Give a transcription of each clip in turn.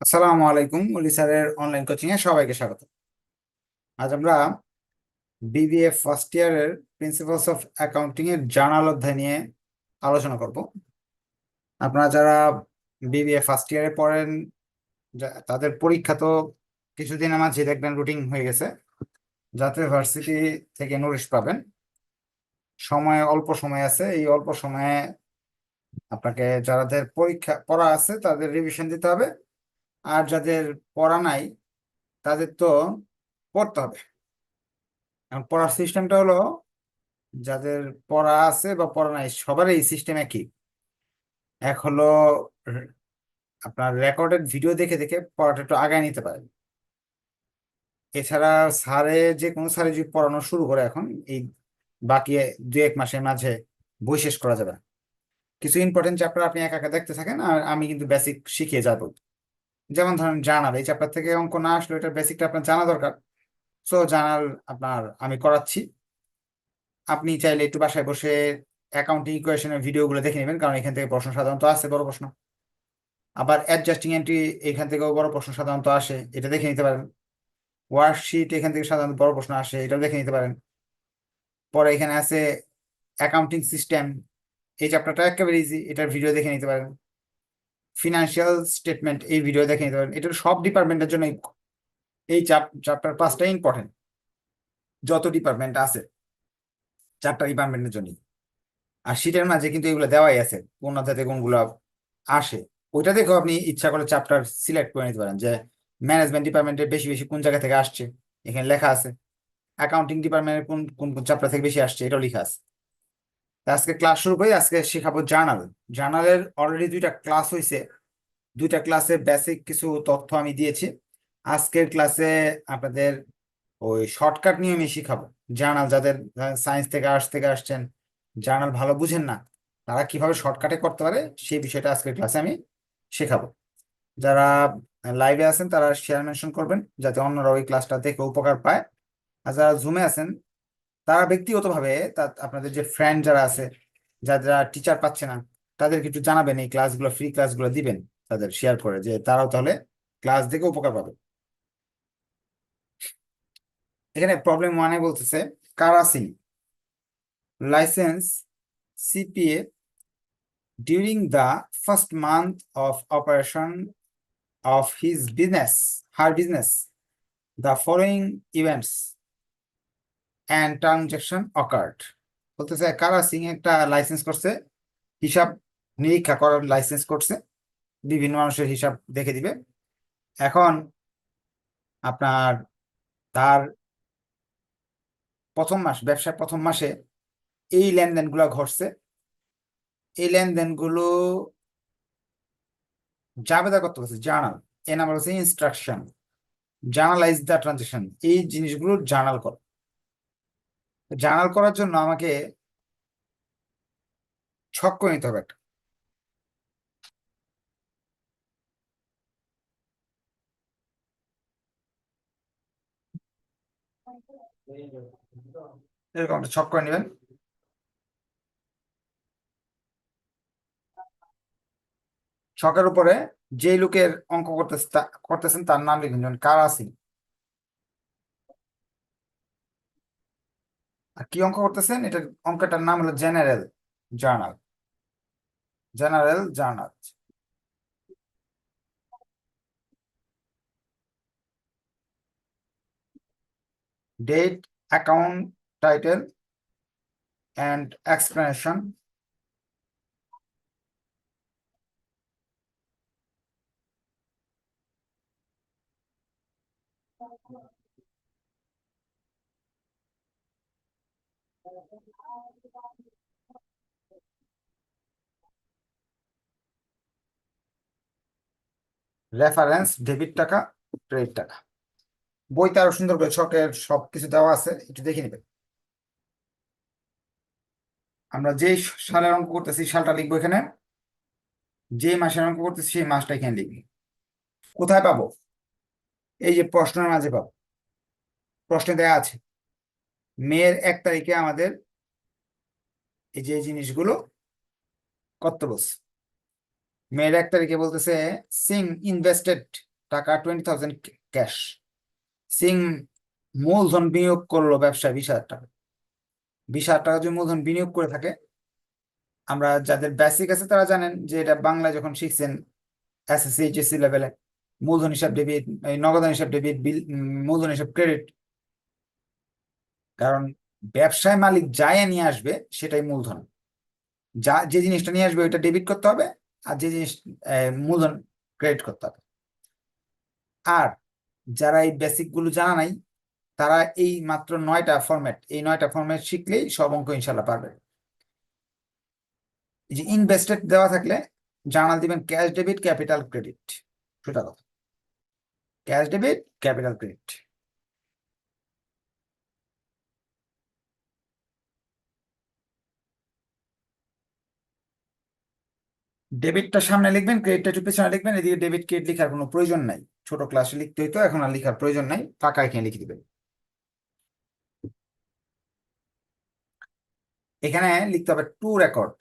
আসসালামু আলাইকুম অলি স্যারের অনলাইন কোচিং এ সবাইকে স্বাগত। আজ আমরা বিবিএ ফার্স্ট ইয়ারের প্রিন্সিপালস অফ অ্যাকাউন্টিং এর জার্নাল অধ্যায় নিয়ে আলোচনা করব। আপনারা যারা বিবিএ ফার্স্ট ইয়ারে পড়েন তাদের পরীক্ষা তো কিছুদিন আমার মাঝে দেখবেন রুটিন হয়ে গেছে। যাতে ভার্সিটি থেকে নোটিশ পাবেন। সময়, অল্প সময় আছে, এই অল্প সময়ে আপনাকে যাদের পরীক্ষা পড়া আছে তাদের রিভিশন দিতে হবে। আর যাদের পড়া নাই, তাদের তো পড়তে হবে। এখন পড়ার সিস্টেমটা হলো, যাদের পড়া আছে বা পড়া নাই, সবারই এই সিস্টেম একই। এক হলো, আপনার রেকর্ডেড ভিডিও দেখে দেখে পড়াটা একটু আগায় নিতে পারেন। এছাড়া স্যারে যে কোনো স্যারে যদি পড়ানো শুরু করে এখন, এই বাকি দু এক মাসের মাঝে বই শেষ করা যাবে কিছু ইম্পর্টেন্ট চ্যাপ্টার আপনি একা একা দেখতে থাকেন, আর আমি কিন্তু বেসিক শিখিয়ে যাব। যেমন ধরেন জার্নাল এই চ্যাপ্টার থেকে অঙ্ক না আসলে এটা বেসিকটা আপনার জানা দরকার। সো জার্নাল আপনার, আমি করাচ্ছি। আপনি চাইলে একটু বাসায় বসে অ্যাকাউন্টিং ইকুয়েশনের ভিডিওগুলো দেখে নেবেন, কারণ এখান থেকে প্রশ্ন সাধারণত আসে, বড় প্রশ্ন। আবার অ্যাডজাস্টিং এন্ট্রি এখান থেকেও বড় প্রশ্ন সাধারণত আসে, এটা দেখে নিতে পারেন। ওয়ার্কশিট এখান থেকে সাধারণত বড় প্রশ্ন আসে, এটাও দেখে নিতে পারেন। পরে এখানে আছে অ্যাকাউন্টিং সিস্টেম এই চ্যাপ্টারটা একেবারে ইজি এটার ভিডিও দেখে নিতে পারেন। ফিনান্সিয়াল স্টেটমেন্ট এই ভিডিও দেখে নিতে পারেন। এটা সব ডিপার্টমেন্টের জন্য এই চ্যাপ্টার পাঁচটা ইম্পর্টেন্ট যত ডিপার্টমেন্ট আছে, চারটা ডিপার্টমেন্টের জন্য আর শীটের মাঝে কিন্তু এগুলো দেওয়াই আছে, কোন অধ্যায়তে কোনগুলো আসে। ওইটা দেখেও আপনি ইচ্ছা করে চ্যাপ্টার সিলেক্ট করে নিতে পারেন যে ম্যানেজমেন্ট ডিপার্টমেন্টের বেশি বেশি কোন জায়গা থেকে আসছে। এখানে লেখা আছে। অ্যাকাউন্টিং ডিপার্টমেন্টের কোন কোন কোন চ্যাপ্টার থেকে বেশি আসছে, এটাও লেখা আছে। আজকে ক্লাস শুরু করি, আজকে শেখাবো জার্নাল জার্নালের অলরেডি দুইটা ক্লাস হয়েছে দুইটা ক্লাসে বেসিক কিছু তথ্য আমি দিয়েছি। আজকের ক্লাসে আপনাদের ওই শর্টকাট নিয়মে শিখাবো। জার্নাল যাদের সায়েন্স থেকে আর্টস থেকে আসছেন জার্নাল ভালো বুঝেন না, তারা কীভাবে শর্টকাটে করতে পারে, সেই বিষয়টা আজকের ক্লাসে আমি শেখাবো। যারা লাইভে আছেন, তারা শেয়ার মেনশন করবেন, যাতে অন্যরা ওই ক্লাসটা দেখে উপকার পায়। আর যারা জুমে আছেন, তারা ব্যক্তিগতভাবে আপনাদের যে ফ্রেন্ড যারা আছে, যারা টিচার পাচ্ছে না, তাদেরকে একটু জানাবেন, এই ক্লাসগুলো ফ্রি ক্লাসগুলো দিবেন, তাদের শেয়ার করে, যে তারাও তাহলে ক্লাস দেখে উপকার পাবে। এখানে প্রবলেম ওয়ানে বলতেছে কারাসিং license CPA during the first month of operation of his business her business the following events and transaction occurred. বলতেছে, কারা সিং একটা লাইসেন্স করছে, হিসাব নিরীক্ষা করার লাইসেন্স করছে, বিভিন্ন মানুষের হিসাব দেখে দিবে। এখন আপনার তার প্রথম মাস, ব্যবসার প্রথম মাসে এই লেনদেনগুলো ঘটছে। এই লেনদেনগুলো জাবেদা করতে বলছে, জার্নাল। এ নাম্বার হচ্ছে ইনস্ট্রাকশন জার্নালাইজ দ্য ট্রানজেকশন এই জিনিসগুলো জার্নাল কর। জার্নাল করার জন্য আমাকে ছক করে নিতে হবে একটা। এরকম ছক করে নেবেন। ছকের উপরে যে লোকের অঙ্ক করতেছে করতেছেন তার নাম লিখুন কারা সিং আর কি অঙ্ক করতেছেন? এটার অঙ্কটার নাম হলো general journal. General journal. Date, account, title, and explanation. Reference debit টাকা ক্রেডিট টাকা। বইতে আরও সুন্দর করে ছকের সবকিছু দেওয়া আছে, একটু দেখে নেবেন। আমরা যে সালের অঙ্ক করতেছি সালটা লিখব এখানে। যে মাসের অঙ্ক করতেছি, সেই মাসটা এখানে লিখবি। কোথায় পাবো? এই যে প্রশ্নের মাঝে পাবো। প্রশ্নে দেয়া আছে। মেয়ের এক তারিখে আমাদের এই যে জিনিসগুলো বলছে মেয়ের এক তারিখে বলতেছে, সিং ইনভেস্টেড টাকা টোয়েন্টি থাউজেন্ড ক্যাশ সিং মূলধন বিনিয়োগ করল ব্যবসায় বিশ হাজার টাকা। বিশ হাজার টাকা যদি মূলধন বিনিয়োগ করে থাকে, আমরা যাদের বেসিক আছে তারা জানেন যে এটা বাংলায় যখন শিখছেন এসএসসি এইচএসসি লেভেলে মূলধন হিসাব ডেবিট নগদান হিসাব ডেবিট বিল মূলধন হিসাব ক্রেডিট কারণ ব্যবসায় মালিক যাই নিয়ে আসবে, সেটাই মূলধন। যা, যে জিনিসটা নিয়ে আসবে ওইটা ডেবিট করতে হবে, আর যে জিনিস মূলধন ক্রেডিট করতে হবে। আর যারা এই বেসিকগুলো জানা নাই, তারা এই মাত্র নয়টা ফরম্যাট এই নয়টা ফরম্যাট শিখলেই সব অঙ্ক ইনশাল্লাহ পারবে। যে ইনভেস্টেড দেওয়া থাকলে জার্নাল দিবেন ক্যাশ ডেবিট ক্যাপিটাল ক্রেডিট সেটা কথা। ক্যাশ ডেবিট ক্যাপিটাল ক্রেডিট ডেবিটটা সামনে লিখবেন, ক্রেডিটটা একটু পেছনে লিখবেন, এদিকে ডেবিট ক্রেডিট লেখার কোনো প্রয়োজন নাই। ছোট ক্লাসে লিখতে হইতো, এখন আর লেখার প্রয়োজন নাই, ফাঁকা এখানে লিখে দিবেন। এখানে লিখতে হবে টু রেকর্ড।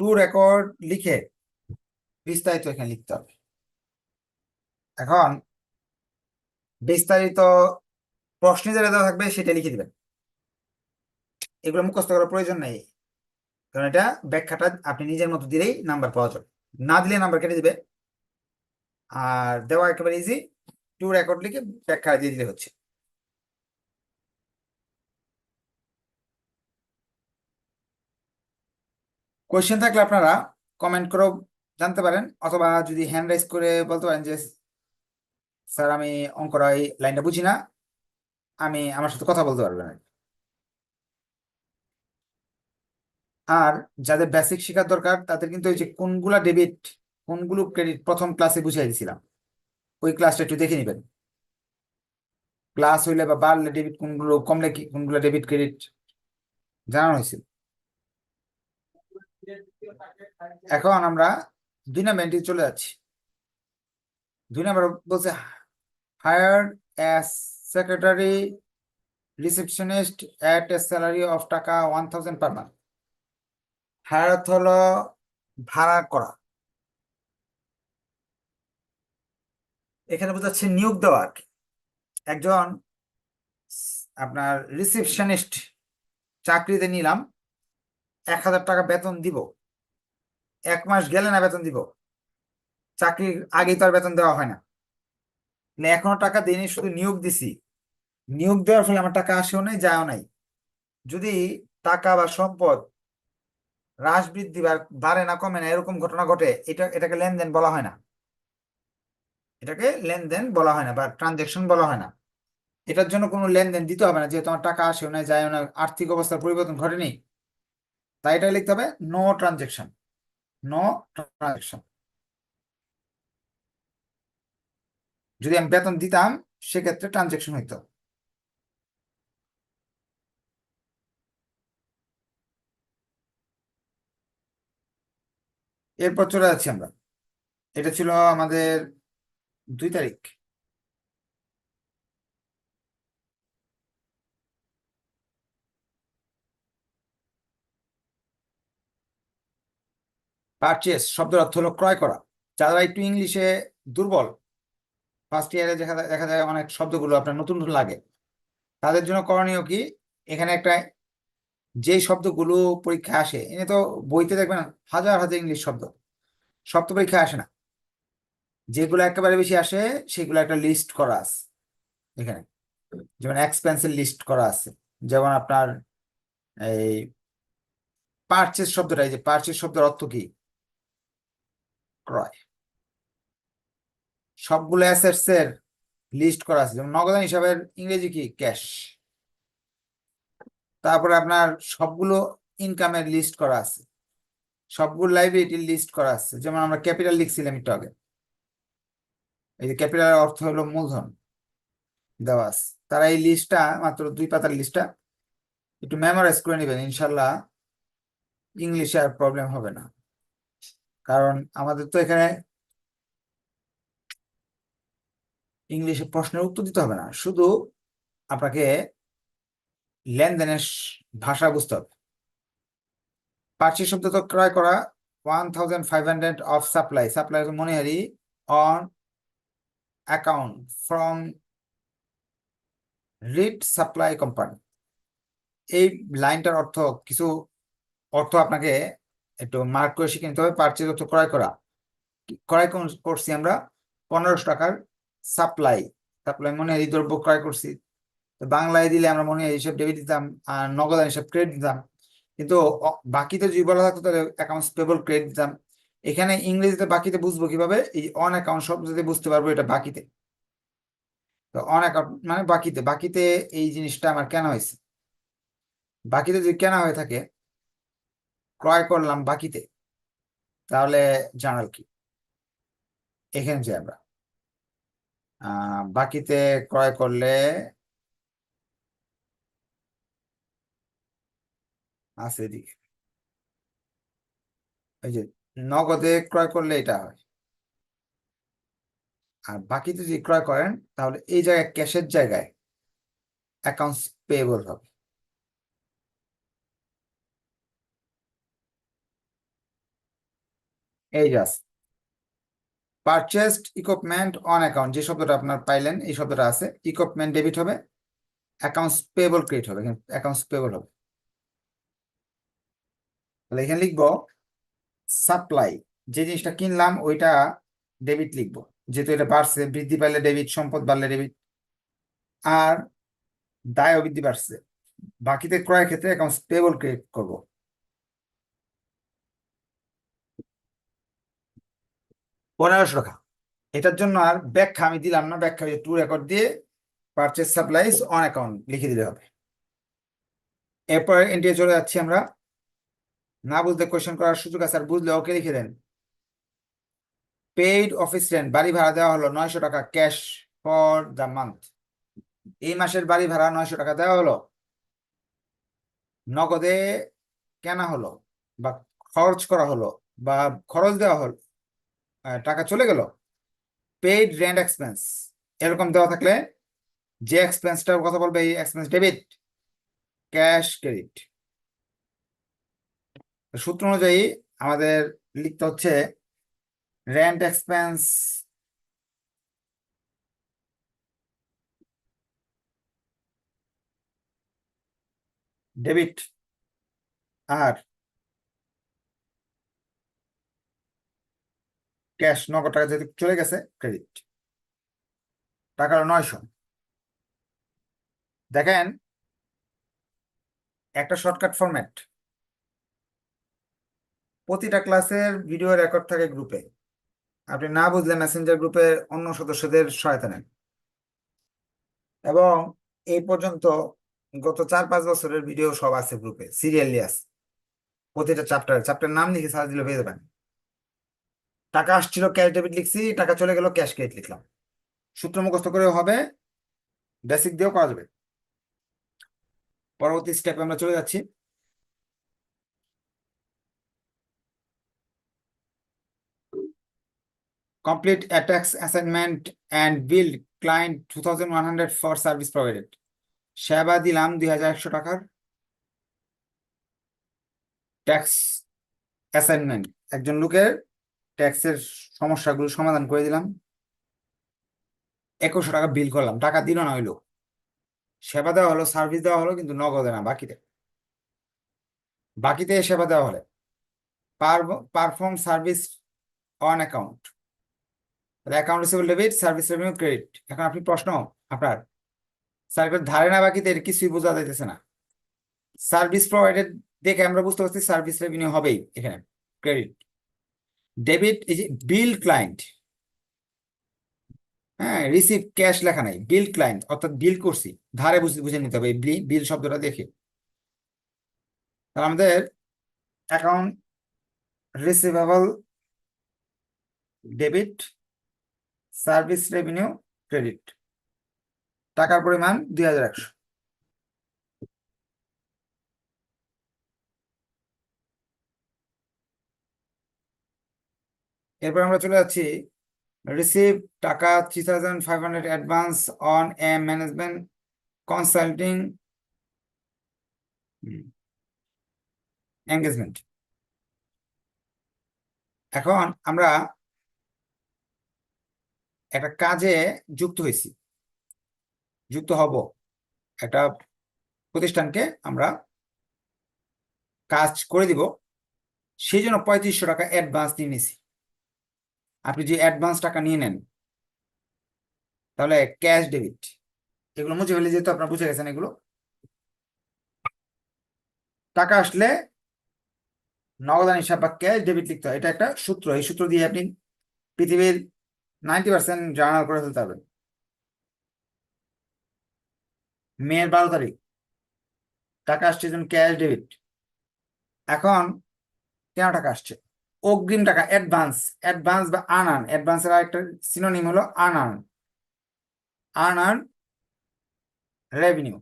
টু রেকর্ড লিখে বিস্তারিত এখানে লিখতে হবে। এখন বিস্তারিত প্রশ্নে যেটা দেওয়া থাকবে সেটা লিখে দিবেন। এগুলো মুখস্থ করার প্রয়োজন নেই। কারণ এটা ব্যাখ্যাটা আপনি নিজের মতো দিলেই নাম্বার পাওয়া যাবে। না দিলে নাম্বার কেটে দিবে। আর দেওয়া একেবারে ইজি টু রেকর্ড লিখে ব্যাখ্যা দিয়ে দিলে হচ্ছে। কোয়েশ্চেন থাকলে আপনারা কমেন্ট করেও জানতে পারেন, অথবা যদি হ্যান্ড রাইজ করে বলতে পারেন যে, স্যার, আমি অঙ্করা এই লাইনটা বুঝি না। আমি আমার সাথে কথা বলতে পারবেন আর কি। আর যাদের বেসিক শেখার দরকার, তাদের কিন্তু ওই যে কোনগুলা ডেবিট কোনগুলো ক্রেডিট প্রথম ক্লাসে বুঝিয়ে দিয়েছিলাম ওই ক্লাসটা একটু দেখে নেবেন। ক্লাস হইলে বা বাড়লে ডেবিট কোনগুলো, কমলে কি কোনগুলো ডেবিট ক্রেডিট জানানো হয়েছিল এখন আমরা দুই নাম্বার এন্ট্রি চলে যাচ্ছি। দুই নাম্বার বলছে hire as secretary receptionist at a salary of taka one thousand per month অর্থ হলো ভাড়া করা এখানে বোঝাচ্ছে নিয়োগ দেওয়া আর কি। একজন আপনার রিসেপশনিস্ট চাকরিতে নিলাম, এক হাজার টাকা বেতন দিব, এক মাস গেলে না বেতন দিব, চাকরির আগেই তো আর বেতন দেওয়া হয় না। মানে এখনও টাকা দিইনি, শুধু নিয়োগ দিছি। নিয়োগ দেওয়ার ফলে আমার টাকা আসেও নাই, যায়ও নাই। যদি টাকা বা সম্পদ হ্রাস বৃদ্ধি বাড়ে না, কমে না, এরকম ঘটনা ঘটে, এটা, এটাকে লেনদেন বলা হয় না। এটাকে লেনদেন বলা হয় না বা ট্রানজেকশন বলা হয় না। এটার জন্য কোনো লেনদেন দিতে হবে না, যেহেতু আমার টাকা আসেও না যায় না আর্থিক অবস্থার পরিবর্তন ঘটেনি, তাই এটা লিখতে হবে নো ট্রানজেকশন নো ট্রানজেকশন যদি আমি বেতন দিতাম, সেক্ষেত্রে ট্রানজেকশন হইতো। এরপর চলে যাচ্ছি আমরা। এটা ছিল আমাদের দুই তারিখ। পারচেস শব্দের অর্থ হলো ক্রয় করা। যারা একটু ইংলিশে দুর্বল ফার্স্ট ইয়ারে দেখা দেখা যায় অনেক শব্দগুলো আপনার নতুন লাগে। তাদের জন্য করণীয় কি? এখানে একটা যেই শব্দগুলো পরীক্ষায় আসে, এনে তো বইতে দেখবেন হাজার হাজার ইংলিশ শব্দ শব্দ পরীক্ষায় আসে না। যেগুলো একেবারে বেশি আসে, সেগুলো একটা লিস্ট করা আছে এখানে। যেমন এক্সপেন্সের লিস্ট করা আছে, যেমন আপনার এই পার্চেস শব্দটা, এই যে পার্চেস শব্দের অর্থ কি? ক্রয়। সবগুলো অ্যাসেটস এর লিস্ট করা আছে, যেমন নগদান হিসাবের ইংরেজি কি? ক্যাশ তারপরে আপনার সবগুলো ইনকামের লিস্ট করা আছে। সবগুলো লাইবিলিটির লিস্ট করা আছে। যেমন আমরা ক্যাপিটাল লিখছিলাম একটু আগে। এই যে ক্যাপিটাল অর্থ হলো মূলধন দেওয়া তারা এই লিস্টটা মাত্র দুই পাতার লিস্টটা একটু মেমোরাইজ করে নেবেন। ইনশাল্লাহ ইংলিশে আর প্রবলেম হবে না। কারণ আমাদের তো এখানে ইংলিশে প্রশ্নের উত্তর দিতে হবে না। শুধু আপনাকে লেনদেনের ভাষা বুঝতে হবে। পার্চেস শব্দ তো ক্রয় করা one thousand five hundred of supply supply on account from supply company এই লাইনটার অর্থ, কিছু অর্থ আপনাকে একটু মার্ক করে শিখে নিতে হবে। পার্চেস অর্থ ক্রয় করা। ক্রয় করছি আমরা পনেরোশো টাকার সাপ্লাই সাপ্লাই মনে এই দ্রব্য ক্রয় করছি। বাংলায় দিলে আমরা মনে হয় হিসাব ডেবিট দিতাম, আর নগদ হিসাব ক্রেডিট দিতাম। কিন্তু বাকিতে যদি বলা থাকতো তাহলে অ্যাকাউন্টস পেবল ক্রেডিট দিতাম। এখানে ইংরেজিতে বাকিতে বুঝব কীভাবে? এই অন অ্যাকাউন্ট শব্দ দিয়ে বুঝতে পারব এটা বাকিতে। তো অন অ্যাকাউন্ট মানে বাকিতে। বাকিতে এই জিনিসটা আমার কেন হয়েছে। বাকিতে যদি কেনা হয়ে থাকে, ক্রয় করলাম বাকিতে, তাহলে জার্নাল কি? এখানে যে আমরা। বাকিতে ক্রয় করলে আছে এদিকে। এই যে নগদে ক্রয় করলে এটা হয়। আর বাকিতে যদি ক্রয় করেন, তাহলে এই জায়গায় ক্যাশের জায়গায় অ্যাকাউন্টস পেয়েবল হবে। এই just purchased equipment on account যে শব্দটা আপনার পাইলেন, এই শব্দটা আছে। ইকুইপমেন্ট ডেবিট হবে অ্যাকাউন্টস পেয়েবল ক্রেডিট হবে অ্যাকাউন্টস পেয়েবল হবে। তাহলে এখানে লিখব সাপ্লাই যে জিনিসটা কিনলাম ওইটা ডেবিট লিখব। যেহেতু এটা বাড়ছে, বৃদ্ধি পাইলে ডেবিট সম্পদ বাড়লে ডেবিট আর দায়ও বৃদ্ধি বাড়ছে। বাকিতে ক্রয়ের ক্ষেত্রে অ্যাকাউন্টস পেয়েবল ক্রেডিট করব। পনেরোশো টাকা। এটার জন্য আর ব্যাখ্যা আমি দিলাম না, ব্যাখ্যা টু রেকর্ড দিয়ে পারচেস সাপ্লাইজ অন অ্যাকাউন্ট লিখে দিলে হবে। এরপরে এন্ট্রি চলে যাচ্ছি আমরা না বুঝলে কোয়েশ্চেন করার সুযোগ আছে, আর বুঝলে ওকে লিখে দেন। পেইড অফিস রেন্ট বাড়ি ভাড়া দেওয়া হলো নয়শো টাকা ক্যাশ ফর দ্য মান্থ এই মাসের বাড়ি ভাড়া নয়শো টাকা দেওয়া হলো। নগদে কেনা হলো বা খরচ করা হলো বা খরচ দেওয়া হলো টাকা চলে গেল। পেইড রেন্ট এক্সপেন্স এরকম দেওয়া থাকলে যে এক্সপেন্সটার কথা বলবে, এই এক্সপেন্স ডেবিট ক্যাশ ক্রেডিট সূত্র অনুযায়ী আমাদের লিখতে হচ্ছে রেন্ট এক্সপেন্স ডেবিট আর ক্যাশ নগদ টাকা যেহেতু চলে গেছে ক্রেডিট টাকা নয়শো। দেখেন, একটা শর্টকাট ফরম্যাট প্রতিটা ক্লাসের ভিডিও রেকর্ড থাকে গ্রুপে। আপনি না বুঝলে মেসেঞ্জার গ্রুপে অন্য সদস্যদের সহায়তা নেন। এবং এই পর্যন্ত গত চার পাঁচ বছরের ভিডিও সব আছে গ্রুপে, সিরিয়ালি আছে। প্রতিটা চ্যাপ্টার চ্যাপ্টার নাম লিখে সার্চ দিলে পেয়ে যাবেন টাকা আসছিল ক্যাশ ডেবিট লিখছি, টাকা চলে গেল ক্যাশ ক্রেডিট লিখলাম। সূত্র মুখস্থ করে হবে, বেসিক দিয়েও করা যাবে। পরবর্তী স্টেপে আমরা চলে যাচ্ছি। Complete a tax assignment, and bill client 2100 for service provided. সেবা দিলাম দুই হাজার একশো টাকার ট্যাক্স অ্যাসাইনমেন্ট একজন লোকের ট্যাক্সের সমস্যাগুলো সমাধান করে দিলাম। একুশশো টাকা বিল করলাম। টাকা দিল না হইল সেবা দেওয়া হলো সার্ভিস দেওয়া হলো, কিন্তু নগদে না, বাকিতে। বাকিতে সেবা দেওয়া হলে। Perform service on account account receivable debit service revenue credit এখন আপনি প্রশ্ন আপনার সার্ভিস ধারে না বাকিতে কিছুই বোঝা যাইতেছে না। সার্ভিস প্রোভাইডেড দেখে আমরা বুঝতে পারছি সার্ভিস রেভিনিউ হবেই এখানে ক্রেডিট ডেবিট এই যে বিল ক্লায়েন্ট হ্যাঁ রিসিভ ক্যাশ লেখা নাই বিল ক্লায়েন্ট অর্থাৎ বিল করছি। ধারে বুঝে বুঝে নিতে হবে বিল শব্দটা দেখে। তাহলে আমাদের account receivable debit service revenue, credit. টাকার পরিমাণ দুই হাজার একশো। এরপর আমরা চলে যাচ্ছি। Receive taka three thousand five hundred advance on a management consulting engagement এখন আমরা একটা কাজে যুক্ত হয়েছি। যুক্ত হব একটা প্রতিষ্ঠানকে আমরা কাজ করে দিব, সেই জন্য পঁয়ত্রিশশো টাকা অ্যাডভান্স নিয়ে নিছি আপনি যে অ্যাডভান্স টাকা নিয়ে নেন, তাহলে ক্যাশ ডেবিট এগুলো মুছে ফেলে যেহেতু আপনার বুঝে গেছেন এগুলো, টাকা আসলে নগদান হিসাব বা ক্যাশ ডেবিট লিখতে হয়। এটা একটা সূত্র, এই সূত্র দিয়ে আপনি পৃথিবীর নাইনটি পার্সেন্ট জার্নাল করে ফেলতে পারবেন মেয়ের বারো তারিখ। টাকা আসছে যেন ক্যাশ ডেবিট। এখন কেন টাকা আসছে? অগ্রিম টাকা, অ্যাডভান্স। অ্যাডভান্স বা আনান অ্যাডভান্সের আরেকটা সিনোনিম হলো আনান আনান রেভিনিউ।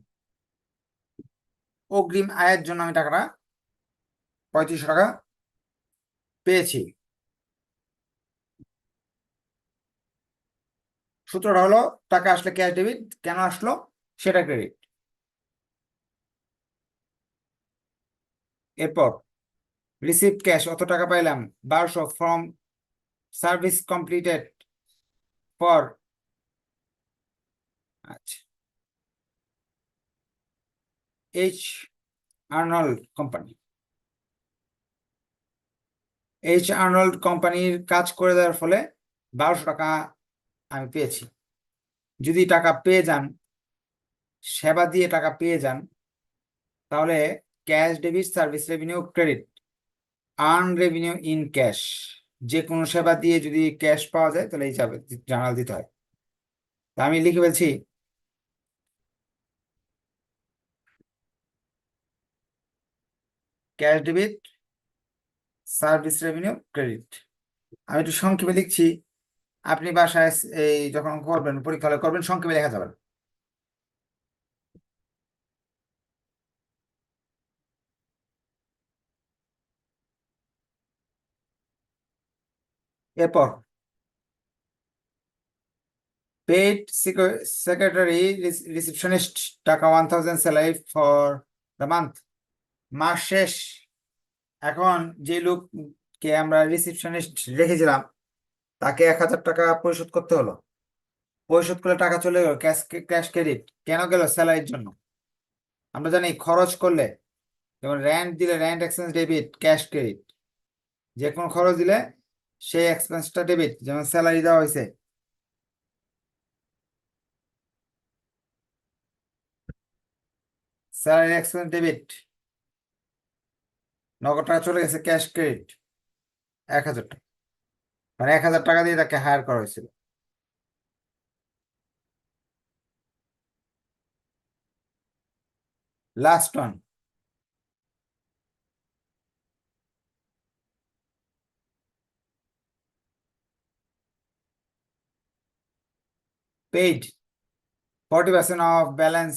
অগ্রিম আয়ের জন্য আমি টাকাটা পঁয়ত্রিশশো টাকা পেয়েছি। সূত্রটা হলো, টাকা আসলে ক্যাশ ডেবিট কেন আসলো? সেটা ক্রেডিট এরপর রিসিভ ক্যাশ অত টাকা পাইলাম, বারোশো ফ্রম সার্ভিস কমপ্লিটেড ফর আচ্ছা H Arnold company H Arnold কোম্পানির কাজ করে দেওয়ার ফলে বারোশো টাকা আমি পেয়েছি। যদি টাকা পেয়ে যান, সেবা দিয়ে টাকা পেয়ে যান, তাহলে cash debit service revenue credit earn revenue in cash যে কোনো সেবা দিয়ে যদি ক্যাশ পাওয়া যায়, তাহলে এই যাবে জানাল দিতে হয়। তা আমি লিখে বলছি cash debit service revenue credit আমি একটু সংক্ষেপে লিখছি। আপনি বাসায় এই যখন করবেন, পরীক্ষা হলে করবেন, সংক্ষেপে লেখা যাবে এরপর paid secretary receptionist taka one thousand salary for the month মাস শেষ। এখন যে লোককে আমরা রিসিপশনিস্ট রেখেছিলাম তাকে এক হাজার টাকা পরিশোধ করতে হলো। পরিশোধ করলে টাকা চলে গেল, ক্যাশ ক্যাশ ক্রেডিট। কেন গেল স্যালারির জন্য? আমরা জানি খরচ করলে, যেমন র্যান্ট দিলে rent expense debit cash credit যে কোনো খরচ দিলে সেই এক্সপেন্সটা ডেবিট যেমন স্যালারি দেওয়া হয়েছে। স্যালারি এক্সপেন্স ডেবিট নগদ টাকা চলে গেছে ক্যাশ ক্রেডিট এক হাজার টাকা। মানে এক হাজার টাকা দিয়ে তাকে হায়ার করা হয়েছিল। Last one paid forty percent of balance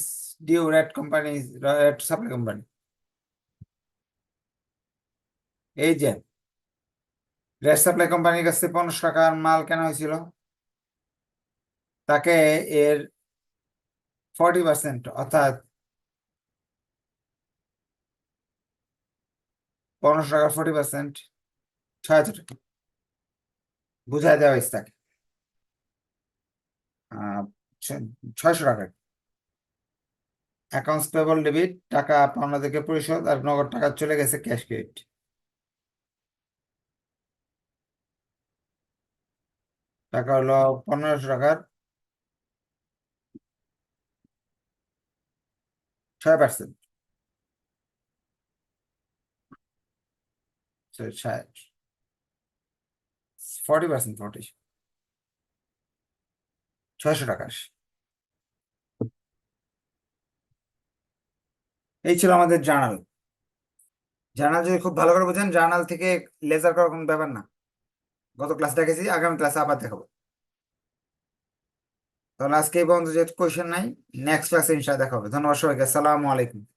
due red company red supply company এই যে রেড সাপ্লাই কোম্পানির কাছে পনেরোশো টাকার মাল কেনা হয়েছিল। তাকে এর ফর্টি পার্সেন্ট অর্থাৎ পনেরোশো টাকার ফর্টি পার্সেন্ট ছয় হাজার টাকা। বুঝাই দেওয়া হয়েছে তাকে। ছয়শো টাকা অ্যাকাউন্টস পেবল ডেবিট টাকা পাওনাদেরকে পরিশোধ আর নগদ টাকা চলে গেছে ক্যাশ ক্রেডিট টাকা হলো পনেরোশো টাকার ছয় পার্সেন্ট ফর্টি পার্সেন্ট ফর্টি ছয়শো টাকা। এই ছিল আমাদের জার্নাল। জার্নাল যদি খুব ভালো করে বোঝেন, জার্নাল থেকে লেজার করার কোনো ব্যাপার না। গত ক্লাস দেখেছি, আগামী ক্লাসে আবার দেখাবো। তাহলে আজকে এই পর্যন্ত যেহেতু কোয়েশন নাই নেক্সট ক্লাসে ইনশাআল্লাহ দেখা হবে। ধন্যবাদ সবাইকে, আসসালামু আলাইকুম।